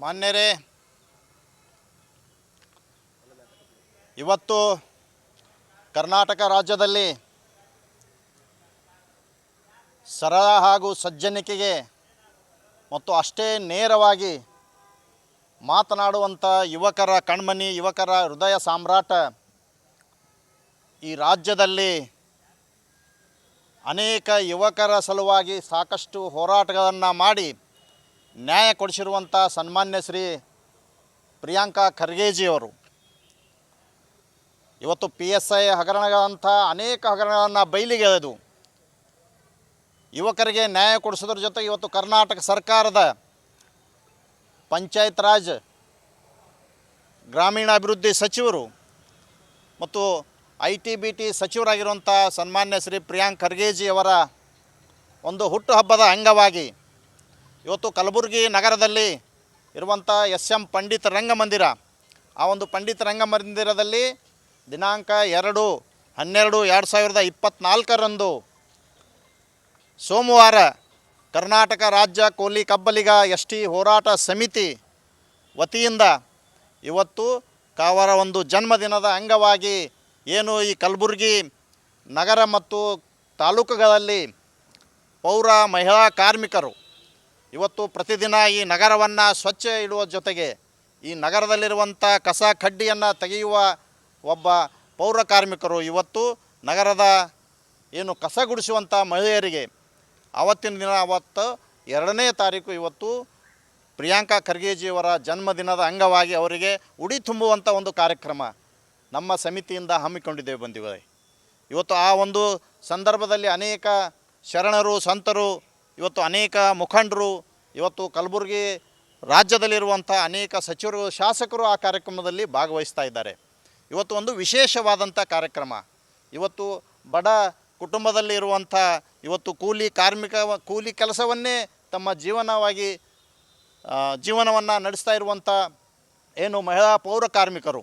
ಮಾನ್ಯರೇ, ಇವತ್ತು ಕರ್ನಾಟಕ ರಾಜ್ಯದಲ್ಲಿ ಸರಳ ಹಾಗೂ ಸಜ್ಜನಿಕೆಗೆ ಮತ್ತು ಅಷ್ಟೇ ನೇರವಾಗಿ ಮಾತನಾಡುವಂಥ ಯುವಕರ ಕಣ್ಮನಿ, ಯುವಕರ ಹೃದಯ ಸಾಮ್ರಾಟ ಈ ರಾಜ್ಯದಲ್ಲಿ ಅನೇಕ ಯುವಕರ ಸಲುವಾಗಿ ಸಾಕಷ್ಟು ಹೋರಾಟಗಳನ್ನು ಮಾಡಿ ನ್ಯಾಯ ಕೊಡಿಸಿರುವಂಥ ಸನ್ಮಾನ್ಯ ಶ್ರೀ ಪ್ರಿಯಾಂಕಾ ಖರ್ಗೇಜಿಯವರು. ಇವತ್ತು ಪಿ ಎಸ್ ಐ ಹಗರಣಗಳಂಥ ಅನೇಕ ಹಗರಣಗಳನ್ನು ಬಯಲಿಗೆ ಎಳೆದು, ಯುವಕರಿಗೆ ನ್ಯಾಯ ಕೊಡಿಸೋದ್ರ ಜೊತೆಗೆ ಇವತ್ತು ಕರ್ನಾಟಕ ಸರ್ಕಾರದ ಪಂಚಾಯತ್ ರಾಜ್ ಗ್ರಾಮೀಣಾಭಿವೃದ್ಧಿ ಸಚಿವರು ಮತ್ತು ಐ ಟಿ ಬಿ ಟಿ ಸಚಿವರಾಗಿರುವಂಥ ಸನ್ಮಾನ್ಯ ಶ್ರೀ ಪ್ರಿಯಾಂಕ್ ಖರ್ಗೇಜಿಯವರ ಒಂದು ಹುಟ್ಟುಹಬ್ಬದ ಅಂಗವಾಗಿ ಇವತ್ತು ಕಲಬುರಗಿ ನಗರದಲ್ಲಿ ಇರುವಂಥ ಎಸ್ ಎಂ ಪಂಡಿತ ರಂಗಮಂದಿರ. ಆ ಒಂದು ಪಂಡಿತ ರಂಗಮಂದಿರದಲ್ಲಿ ದಿನಾಂಕ ಎರಡು ಹನ್ನೆರಡು ಎರಡು ಸಾವಿರದ ಇಪ್ಪತ್ತ್ನಾಲ್ಕರಂದು ಸೋಮವಾರ ಕರ್ನಾಟಕ ರಾಜ್ಯ ಕೋಲಿ ಕಬ್ಬಲಿಗ ಎಸ್ ಹೋರಾಟ ಸಮಿತಿ ವತಿಯಿಂದ ಇವತ್ತು ಅವರ ಒಂದು ಜನ್ಮದಿನದ ಅಂಗವಾಗಿ ಏನು ಈ ಕಲಬುರಗಿ ನಗರ ಮತ್ತು ತಾಲೂಕುಗಳಲ್ಲಿ ಪೌರ ಮಹಿಳಾ ಕಾರ್ಮಿಕರು ಇವತ್ತು ಪ್ರತಿದಿನ ಈ ನಗರವನ್ನು ಸ್ವಚ್ಛ ಇಡುವ ಜೊತೆಗೆ ಈ ನಗರದಲ್ಲಿರುವಂಥ ಕಸ ಕಡ್ಡಿಯನ್ನು ತೆಗೆಯುವ ಒಬ್ಬ ಪೌರ ಕಾರ್ಮಿಕರು ಇವತ್ತು ನಗರದ ಏನು ಕಸ ಗುಡಿಸುವಂಥ ಮಹಿಳೆಯರಿಗೆ ಆವತ್ತಿನ ದಿನ ಅವತ್ತು ಎರಡನೇ ತಾರೀಕು ಇವತ್ತು ಪ್ರಿಯಾಂಕಾ ಖರ್ಗೆಜಿಯವರ ಜನ್ಮದಿನದ ಅಂಗವಾಗಿ ಅವರಿಗೆ ಉಡಿ ತುಂಬುವಂಥ ಒಂದು ಕಾರ್ಯಕ್ರಮ ನಮ್ಮ ಸಮಿತಿಯಿಂದ ಹಮ್ಮಿಕೊಂಡಿದ್ದೇವೆ ಬಂದಿವೆ ಇವತ್ತು ಆ ಒಂದು ಸಂದರ್ಭದಲ್ಲಿ ಅನೇಕ ಶರಣರು, ಸಂತರು ಇವತ್ತು ಅನೇಕ ಮುಖಂಡರು, ಇವತ್ತು ಕಲಬುರಗಿ ರಾಜ್ಯದಲ್ಲಿರುವಂಥ ಅನೇಕ ಸಚಿವರು, ಶಾಸಕರು ಆ ಕಾರ್ಯಕ್ರಮದಲ್ಲಿ ಭಾಗವಹಿಸ್ತಾ ಇದ್ದಾರೆ. ಇವತ್ತು ಒಂದು ವಿಶೇಷವಾದಂಥ ಕಾರ್ಯಕ್ರಮ. ಇವತ್ತು ಬಡ ಕುಟುಂಬದಲ್ಲಿ ಇರುವಂಥ ಇವತ್ತು ಕೂಲಿ ಕಾರ್ಮಿಕ, ಕೂಲಿ ಕೆಲಸವನ್ನೇ ತಮ್ಮ ಜೀವನವಾಗಿ ಜೀವನವನ್ನು ನಡೆಸ್ತಾ ಇರುವಂಥ ಏನು ಮಹಿಳಾ ಪೌರ ಕಾರ್ಮಿಕರು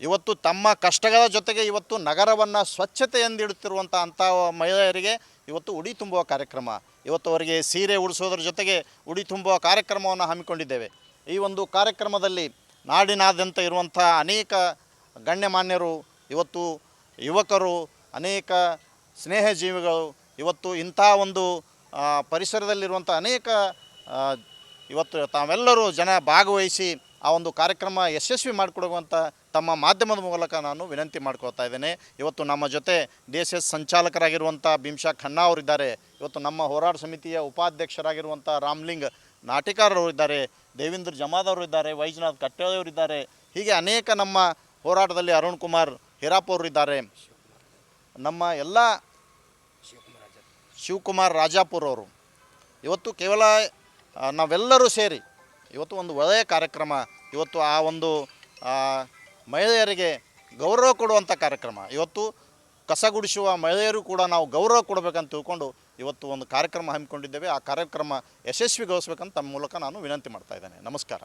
ಇವತ್ತು ತಮ್ಮ ಕಷ್ಟಗಳ ಜೊತೆಗೆ ಇವತ್ತು ನಗರವನ್ನು ಸ್ವಚ್ಛತೆಯಂದಿಡುತ್ತಿರುವಂಥ ಅಂಥ ಮಹಿಳೆಯರಿಗೆ ಇವತ್ತು ಉಡಿ ತುಂಬುವ ಕಾರ್ಯಕ್ರಮ. ಇವತ್ತು ಅವರಿಗೆ ಸೀರೆ ಉಡಿಸೋದ್ರ ಜೊತೆಗೆ ಉಡಿ ತುಂಬುವ ಕಾರ್ಯಕ್ರಮವನ್ನು ಹಮ್ಮಿಕೊಂಡಿದ್ದೇವೆ. ಈ ಒಂದು ಕಾರ್ಯಕ್ರಮದಲ್ಲಿ ನಾಡಿನಾದ್ಯಂತ ಇರುವಂಥ ಅನೇಕ ಗಣ್ಯಮಾನ್ಯರು, ಇವತ್ತು ಯುವಕರು, ಅನೇಕ ಸ್ನೇಹಜೀವಿಗಳು, ಇವತ್ತು ಇಂಥ ಒಂದು ಪರಿಸರದಲ್ಲಿರುವಂಥ ಅನೇಕ ಇವತ್ತು ತಾವೆಲ್ಲರೂ ಜನ ಭಾಗವಹಿಸಿ ಆ ಒಂದು ಕಾರ್ಯಕ್ರಮ ಯಶಸ್ವಿ ಮಾಡಿಕೊಡುವಂಥ ತಮ್ಮ ಮಾಧ್ಯಮದ ಮೂಲಕ ನಾನು ವಿನಂತಿ ಮಾಡ್ಕೊಳ್ತಾ ಇದ್ದೇನೆ. ಇವತ್ತು ನಮ್ಮ ಜೊತೆ ಡಿ ಎಸ್ ಎಸ್ ಸಂಚಾಲಕರಾಗಿರುವಂಥ ಭೀಮ್ಶಾ ಖನ್ನಾ ಅವರಿದ್ದಾರೆ. ಇವತ್ತು ನಮ್ಮ ಹೋರಾಟ ಸಮಿತಿಯ ಉಪಾಧ್ಯಕ್ಷರಾಗಿರುವಂಥ ರಾಮ್ಲಿಂಗ್ ನಾಟಿಕಾರರು ಇದ್ದಾರೆ ದೇವೇಂದ್ರ ಜಮಾದವರು ಇದ್ದಾರೆ. ವೈಜನಾಥ್ ಕಟ್ಟೆಯವರು ಇದ್ದಾರೆ. ಹೀಗೆ ಅನೇಕ ನಮ್ಮ ಹೋರಾಟದಲ್ಲಿ ಅರುಣ್ ಕುಮಾರ್ ಹಿರಾಪೋರ್ ಇದ್ದಾರೆ. ನಮ್ಮ ಎಲ್ಲ ಶಿವಕುಮಾರ್ ರಾಜಾಪುರ್ ಅವರು. ಇವತ್ತು ಕೇವಲ ನಾವೆಲ್ಲರೂ ಸೇರಿ ಇವತ್ತು ಒಂದು ಒಳ್ಳೆಯ ಕಾರ್ಯಕ್ರಮ, ಇವತ್ತು ಆ ಒಂದು ಮಹಿಳೆಯರಿಗೆ ಗೌರವ ಕೊಡುವಂಥ ಕಾರ್ಯಕ್ರಮ. ಇವತ್ತು ಕಸ ಗುಡಿಸುವ ಮಹಿಳೆಯರು ಕೂಡ ನಾವು ಗೌರವ ಕೊಡಬೇಕಂತ ತಿಳ್ಕೊಂಡು ಇವತ್ತು ಒಂದು ಕಾರ್ಯಕ್ರಮ ಹಮ್ಮಿಕೊಂಡಿದ್ದೇವೆ. ಆ ಕಾರ್ಯಕ್ರಮ ಯಶಸ್ವಿಗೊಳಿಸ್ಬೇಕಂತ ತಮ್ಮ ಮೂಲಕ ನಾನು ವಿನಂತಿ ಮಾಡ್ತಾ ಇದ್ದೇನೆ. ನಮಸ್ಕಾರ.